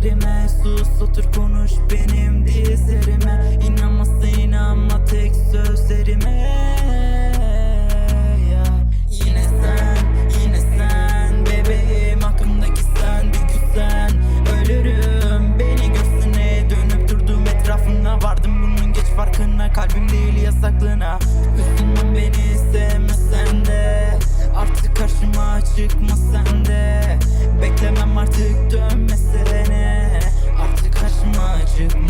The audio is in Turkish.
gözlerime Sus otur konuş benim dizlerime. İnanmazsa inanma tek sözlerime. Yeah. Yine sen, yine sen. Bebeğim aklımdaki sen bir güzel Ölürüm beni göğsüne Dönüp durdum etrafına Vardım bunun geç farkına. Kalbim değil yasaklığına. Üzülmem beni sevmesen de. Artık karşıma çıkma sen de. Beklemem artık dönmese you.